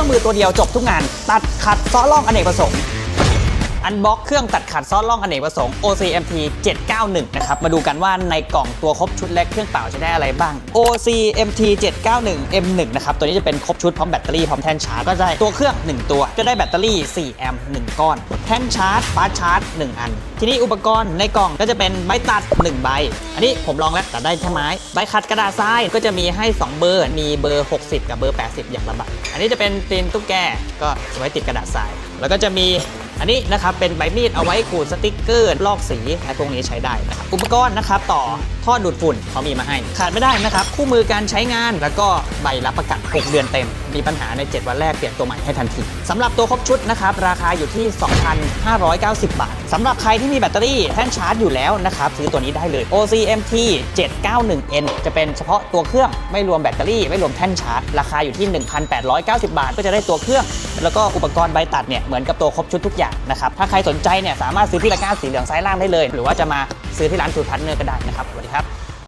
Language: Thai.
รื่องมือตัวเดียวจบทุกงาน ตัดขัดซ้อล่องอเนกประสงค์ อันบ็อกเครื่องตัดขัดซ้อนล่องอเนกประสงค์ OCMT 791 นะครับ มาดูกันว่าในกล่องตัวครบชุดและเครื่องเปล่าจะได้อะไรบ้าง OCMT 791 M1 นะครับ ตัวนี้จะเป็นครบชุดพร้อมแบตเตอรี่พร้อมแท่นชาร์จ ก็ได้ตัวเครื่อง 1 ตัว จะได้แบตเตอรี่ 4 แอมป์ 1 ก้อน แท่นชาร์จฟาชาร์จ 1 อัน ทีนี้อุปกรณ์ในกล่องก็จะเป็นไม้ตัด 1 ใบ อันนี้ผมลองแล้วตัดได้แค่ไม้ ใบขัดกระดาษทรายก็จะมีให้ 2 เบอร์ มีเบอร์ 60 กับเบอร์ 80 อย่างละใบอันนี้จะเป็นตีนตุ๊กแกก็ไว้ติดกระดาษทราย แล้วก็จะมี อันนี้นะครับเป็นใบมีดเอาไว้ขูดสติกเกอร์ลอกสีไอะไรพวกนี้ใช้ได้นะครับอุปกรณ์นะครับต่อท่อดูดฝุ่นเขามีมาให้ ขาดไม่ได้นะครับ คู่มือการใช้งานแล้วก็ใบรับประกัน 6 เดือนเต็ม มีปัญหาใน 7 วันแรกเปลี่ยนตัวใหม่ให้ทันทีสำหรับตัวครบชุดนะครับ ราคาอยู่ที่ 2,590 บาทสำหรับใครที่มีแบตเตอรี่แท่นชาร์จอยู่แล้วนะครับซื้อตัวนี้ได้เลย OCMT 791N จะเป็นเฉพาะตัวเครื่องไม่รวมแบตเตอรี่ไม่รวมแท่นชาร์จราคาอยู่ที่ 1,890 บาท ก็จะได้ตัวเครื่อง แล้วก็อุปกรณ์ใบตัดเนี่ยเหมือนกับตัวครบชุดทุกอย่างนะครับ ถ้าใครสนใจเนี่ยสามารถซื้อที่ตะกร้าสีเหลืองซ้ายล่างได้เลย หรือว่าจะมาซื้อที่ร้านทูพันเนอร์ก็ได้นะครับสวัสดีครับ